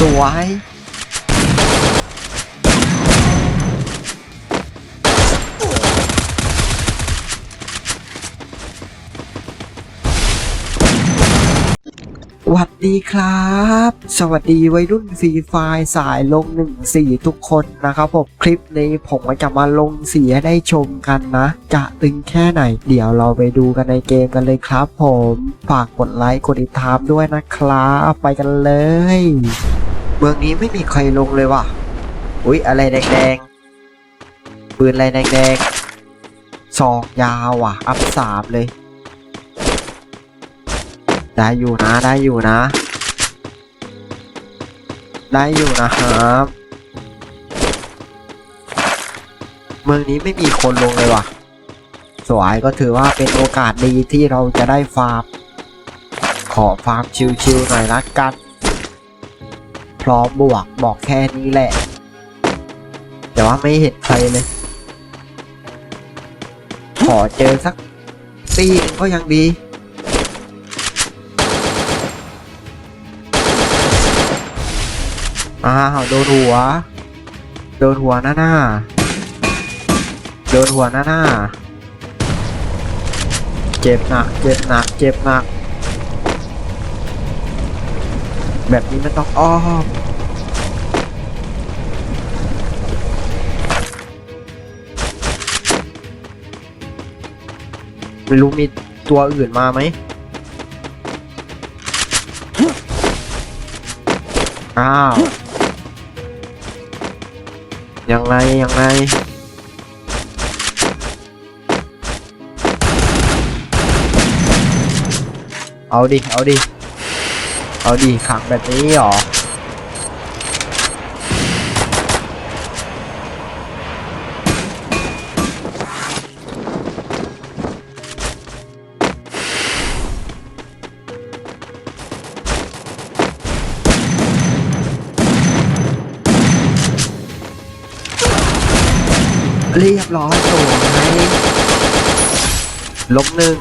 สวยสวัสดีครับ สวัสดีวัยรุ่นฟรีไฟล์สายลงหนึ่งสี่ทุกคนนะครับผมคลิปนี้ผมจะมาลงสีให้ได้ชมกันนะ จะตึงแค่ไหน เดี๋ยวเราไปดูกันในเกมกันเลยครับผม ฝากกดไลค์กดติดตามด้วยนะครับ ไปกันเลย เมืองนี้ไม่มีใครลงเลยว่ะ อุ๊ย อะไรแดงๆ ปืนอะไรแดงๆซองยาวอะ อัพสามเลย ได้อยู่นะ ได้อยู่นะ ได้อยู่นะครับ เมืองนี้ไม่มีคนลงเลยว่ะ สวยก็ถือว่าเป็นโอกาสดีที่เราจะได้ฟาร์ม ขอฟาร์มชิวๆหน่อยละกัน ร้อมบวกบอกแค่นี้แหละ แต่ว่าไม่เห็นใครเลย ขอเจอสักตีก็ยังดี อ้าวโดนหัว โดนหัวหน้าหน้าโดนหัวหน้าหน้า เจ็บหนัก เจ็บหนัก เจ็บหนัก แบบนี้มันต้องอ้อมไม่รู้มีตัวอื่นมาไหมอ้าวยังไง ยังไงเอาดิ เอาดิ เอาดิขังแบบนี้หรอเรียบร้อยสวยลบหนึ่ง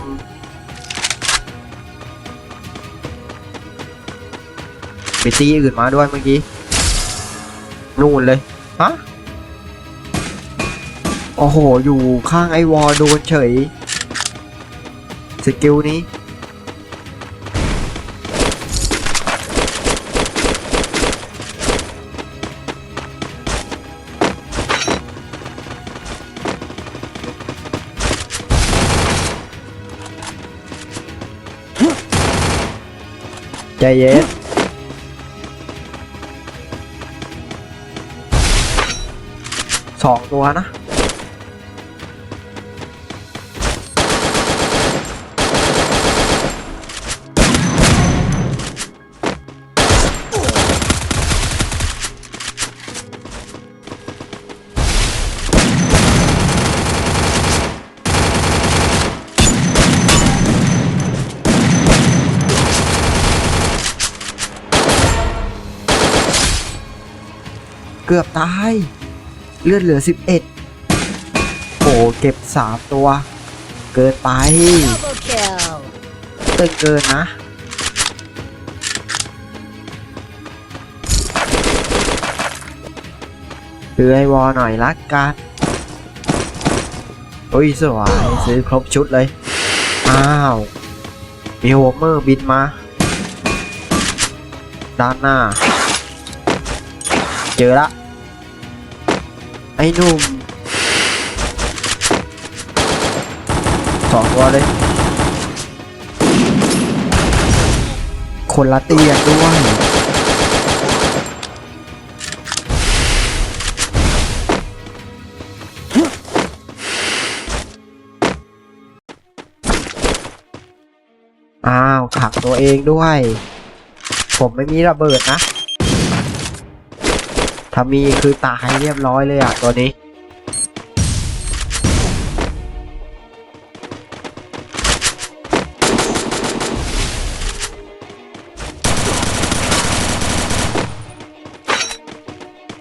มีตีอื่นมาด้วยเมื่อกี้ นู่นเลย ฮะ โอ้โห อยู่ข้างไอวอลโดนเฉย สกิลนี้ ใจเย็น สองตัวนะ เกือบตาย เลือดเหลือ 11 โอ้เก็บ 3 ตัว เกินไปเติเกินนะซื้อไอวอหน่อยละกันโอ้ยสวยซื้อครบชุดเลย อ้าวมีโฮเมอร์บินมาด้านหน้า เจอละ หนุ่มสองตัวเลย คนละเตียงด้วย อ้าวขังตัวเองด้วย ผมไม่มีระเบิดนะ ถ้ามีคือตายเรียบร้อยเลยอะตัวนี้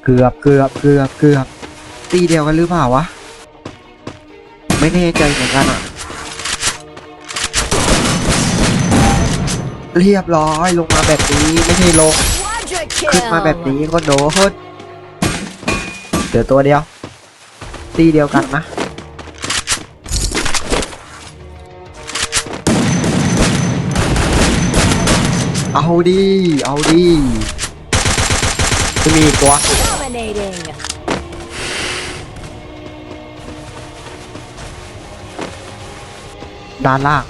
เกือบเกือบเกือบเกือบตีเดียวกันหรือเปล่าวะ ไม่แน่ใจเหมือนกันอะ เรียบร้อยลงมาแบบนี้ไม่ใช่ลง ขึ้นมาแบบนี้ก็โดน เหลือตัวเดียว ตีเดียวกันนะเอาดี เอาดี จะมีอีกตัว Dominating. ด้านล่าง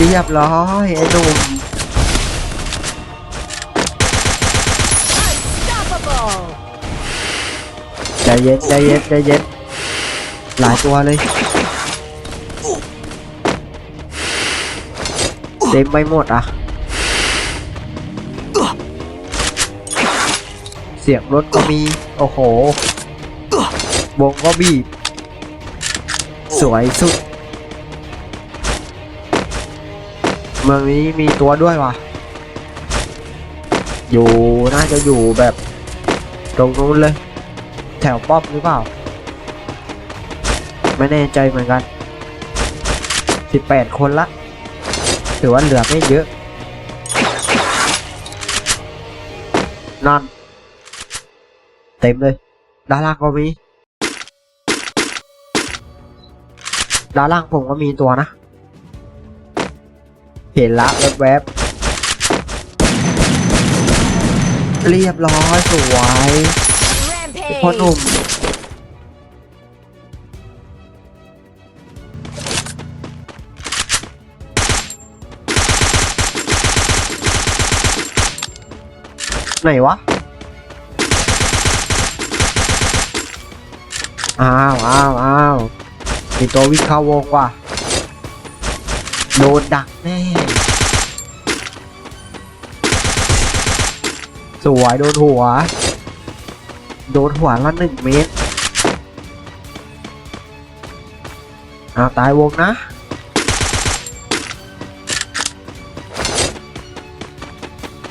เรียบร้อยไอ้หนุ่มใจเย็นใจเย็นใจเย็นหลายตัวเลยเต็มไปหมดอะ เสียงรถก็มี โอ้โหวงก็บีบ สวยสุด เมืองนี้มีตัวด้วยวะอยู่น่าจะอยู่แบบตรงนู้นเลย แถวป้อมหรือเปล่า ไม่แน่ใจเหมือนกัน 18 คนละ ถือว่าเหลือไม่เยอะ นั่น เต็มเลย ด้านล่างก็มี ด้านล่างผมก็มีตัวนะ ห็นละแวบๆเรียบร้อยสวยพ่อหนุ่มไหนวะ อ้าวอ้าวอ้าวมีตัววิ่งเข้าวงว่ะ โดนดักแน่สวยโดนหัว โดนหัวละหนึ่งเมตรอาตายวงนะ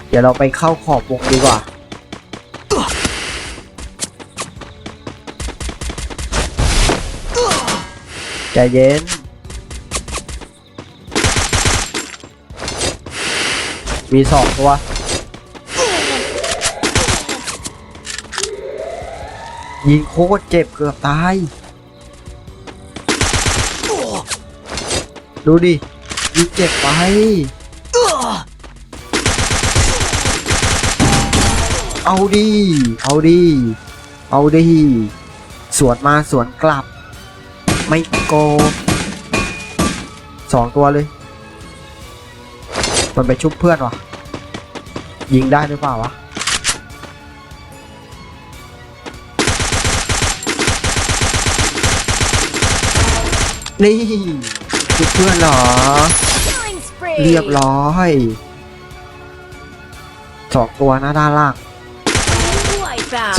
เดี๋ยวเราไปเข้าขอบวงดีกว่า ใจเย็น มีสองตัวยิงโคตรเจ็บเกือบตาย ดูดิยิงเจ็บไปเอาดีเอาดีเอาดีสวนมาสวนกลับ ไม่โกสองตัวเลย มันไปชุบเพื่อนวะยิงได้หรือเปล่าวะนี่ชุบเพื่อนเหรอ เรียบร้อยสองตัวนะด้านล่าง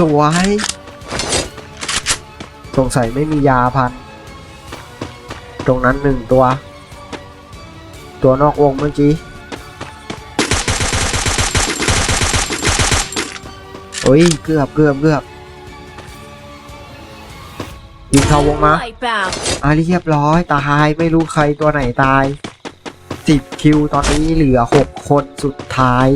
สวยสงสัยไม่มียาพัน ตรงนั้นหนึ่งตัว ตัวนอกวงเมื่อกี้ โอ้ย เกือบเกือบเกือบยิงเข้าวงมา Wipeout. อะเรียบร้อย ตายไม่รู้ใครตัวไหนตายสิบคิวตอนนี้เหลือหกคนสุดท้าย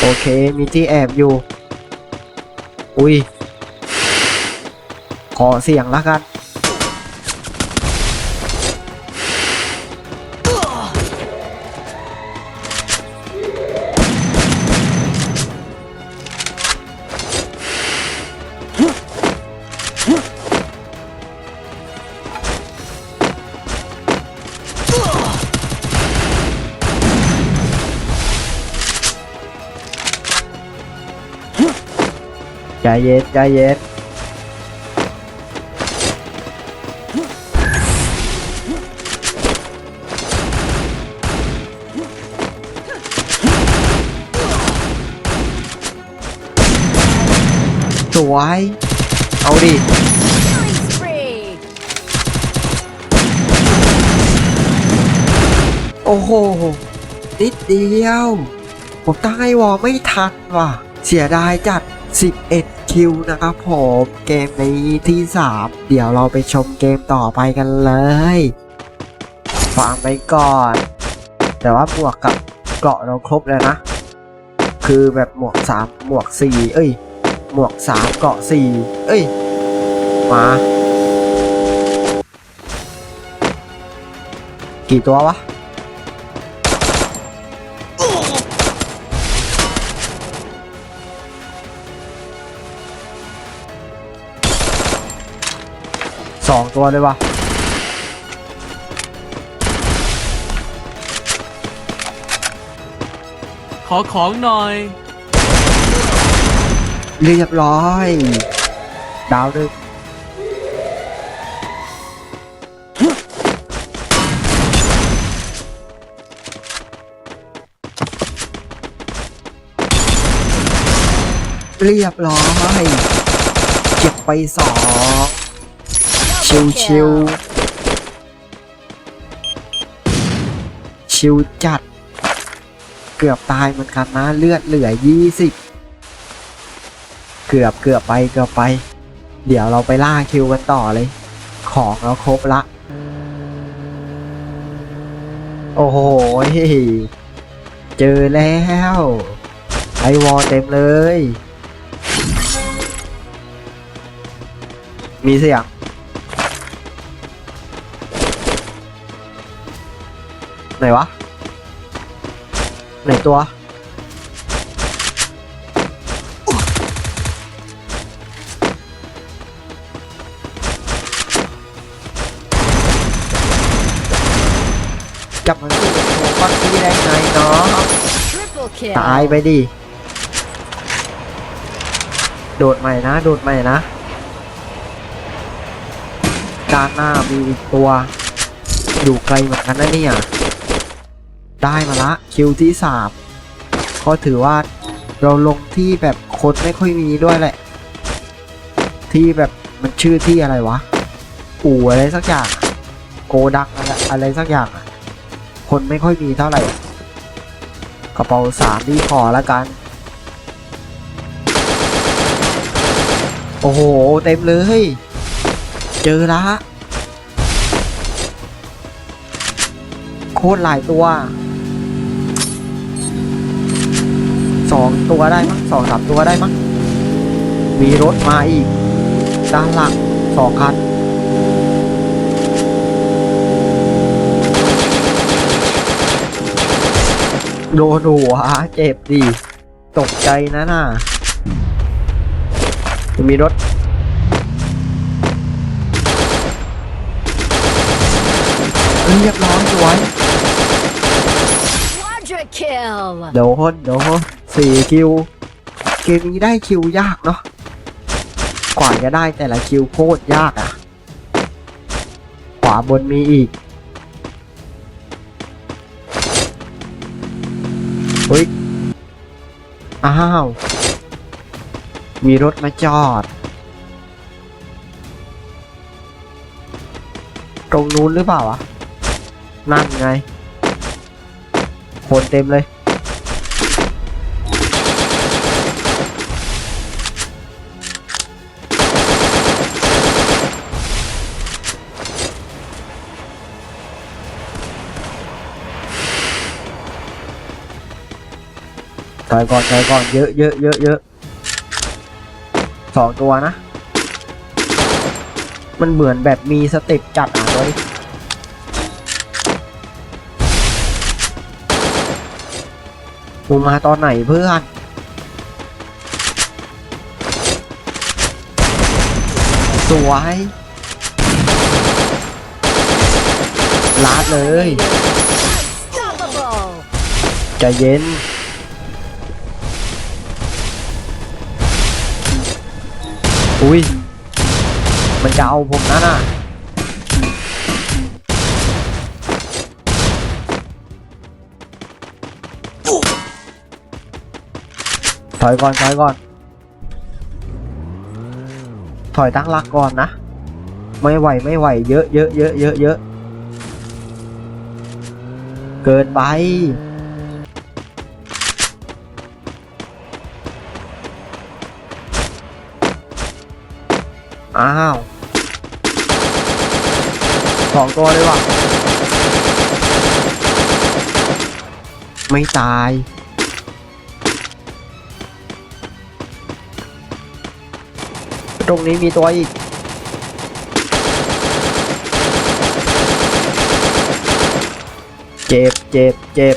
โอเค มีที่แอบอยู่ อุ้ย ขอเสียงแล้วกัน ใจเย็นใจเย็นสวย เอาดิ โอ้โห นิดเดียว ผมตั้งไอ้วอลไม่ทันว่ะ เสียดายจัด 11 คิวนะครับผมเกมนี้ที่ 3 เดี๋ยวเราไปชมเกมต่อไปกันเลยฟังไปก่อน แต่ว่าบวกกับเกราะเราครบแล้วนะ คือแบบหมวก 3 หมวก 4 เอ้ย หมวก 3 เกราะ 4 เอ้ย มา กี่ตัววะ สองตัวเลยวะขอของหน่อย เรียบร้อย ดาวหนึ่งเรียบร้อย เก็บไปสอง ชิวชิวชิวจัด เกือบตายเหมือนกันนะเลือดเหลือ20เกือบเกือบไปเกือบไป เดี๋ยวเราไปล่าคิวกันต่อเลย ของเราครบละ โอ้โหเจอแล้วไอวอลเต็มเลย มีเสียง ไหนวะ ไหนตัวจับมันสู้กับโก้อนที่ได้ไงเนาะ Triple kill. ตายไปดิ โดดใหม่นะ โดดใหม่นะการหน้ามีอีกตัว อยู่ไกลเหมือนกันนะเนี่ย ได้มาละคิวที่สามก็ถือว่าเราลงที่แบบคนไม่ค่อยมีด้วยแหละ ที่แบบมันชื่อที่อะไรวะ อู่อะไรสักอย่าง โกดังอะไรอะไรสักอย่าง คนไม่ค่อยมีเท่าไหร่ กระเป๋าสามที่ขอแล้วกัน โอ้โห เต็มเลย เจอละโคตรหลายตัว สองตัวได้มั้งสองสามตัวได้มั้งมีรถมาอีก ด้านหลังสองคันโดนหัวเจ็บดิตกใจนะน่ะจะมีรถ เรียบร้อยสวย Quadra kill. โดนโดน สี่คิว เกมนี้ได้คิวยากเนาะ กว่าจะได้แต่ละคิวโคตรยากอะ่ะ ขวาบนมีอีก เฮ้ย อ้าว มีรถมาจอด ตรงนู้นหรือเปล่าวะ นั่นไง คนเต็มเลย อยก่อนถอยก่อนเยอะเยอะเยอะเยอะสองตัวนะ มันเหมือนแบบมีสเต็ปจัดอะเลยมึงมาตอนไหนเพื่อนสวยลาดเลยใจเย็น อุ้ย มันจะเอาผมนะน่ะถอยก่อน ถอยก่อน ถอยตั้งหลักก่อนนะ ไม่ไหว ไม่ไหว เยอะเยอะเยอะเยอะเยอะ เกินไป อ้าวสองตัวเลยว่ะ ไม่ตาย ตรงนี้มีตัวอีก เจ็บ เจ็บ เจ็บ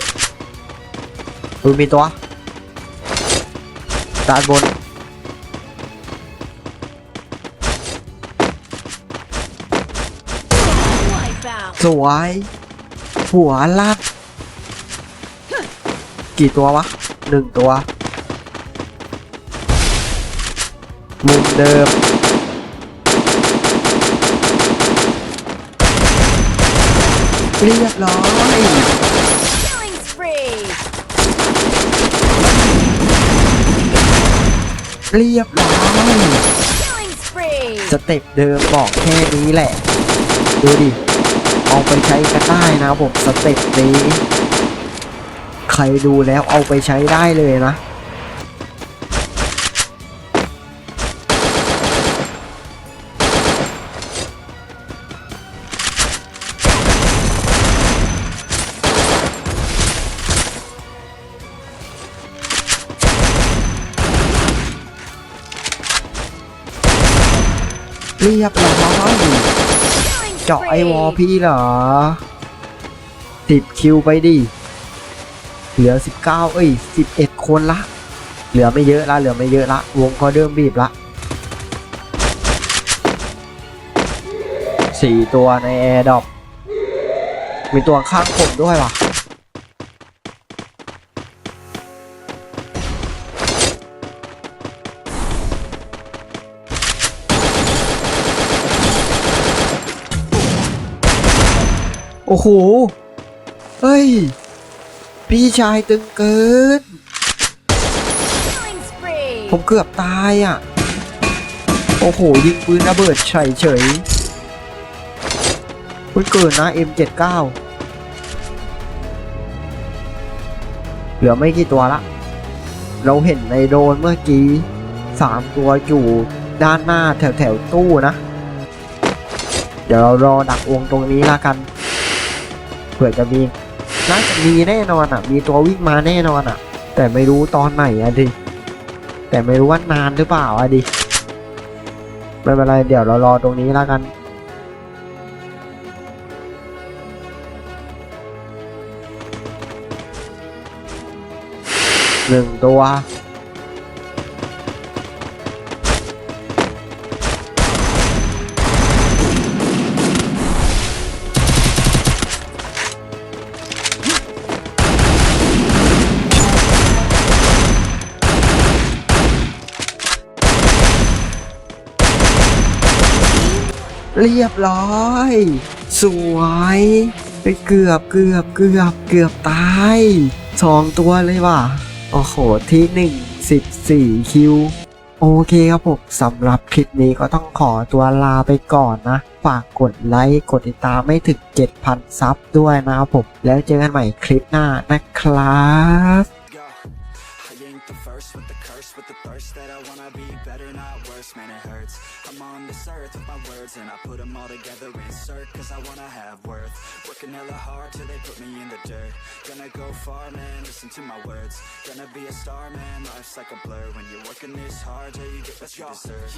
ดูมีตัวด้านบน วย หัวลัดกี่ตัววะหนึ่งตัว มุมเดิม เรียบร้อย Killing spree. เรียบร้อย Killing spree. สเต็ปเดิมบอกแค่นี้แหละ ดูดิ เอาไปใช้กันได้นะผมสเต็ปนี้ ใครดูแล้วเอาไปใช้ได้เลยนะเรียบร้อย เจาะไอวอลพี่เหรอติดคิวไปดิ เหลือสิบเก้าเอ้ยสิบเอ็ดคนละ เหลือไม่เยอะละ เหลือไม่เยอะละ วงก็เริ่มบีบละสี่ตัวในแอร์ดอกมีตัวข้างผมด้วยว่ะ โอ้โห เฮ้ย พี่ชายตึงเกิน Killing spree. ผมเกือบตายอะ โอ้โห ยิงปืนระเบิดเฉยเฉยๆมันเกินนะ M79 เหลือไม่กี่ตัวละ เราเห็นในโดรนเมื่อกี้สามตัวอยู่ด้านหน้าแถวแถวๆตู้นะ เดี๋ยวเรารอดักวงตรงนี้ละกัน เผื่อจะมีน่าจะมีแน่นอนอะ มีตัววิ่งมาแน่นอนอะ แต่ไม่รู้ตอนไหนอะดิ แต่ไม่รู้ว่านานหรือเปล่าอะดิ ไม่เป็นไรเดี๋ยวเรารอตรงนี้แล้วกันหนึ่งตัว เรียบร้อย สวยเฮ้ยเกือบเกือบเกือบเกือบตายสองตัวเลยว่ะ โอ้โห ที่หนึ่งสิบสี่คิว โอเคครับผมสำหรับคลิปนี้ก็ต้องขอตัวลาไปก่อนนะ ฝากกดไลค์ กดติดตามไม่ถึง 7,000 ซับด้วยนะครับผม แล้วเจอกันใหม่คลิปหน้านะครับ with the curse, with the thirst that I wanna be better, not worse, man, it hurts. On this earth with my words, and I put them all together, insert, cause I wanna have worth. Working hella hard till they put me in the dirt. Gonna go far, man, listen to my words. Gonna be a star, man, life's like a blur. When you're working this hard, yeah, you get what you deserve.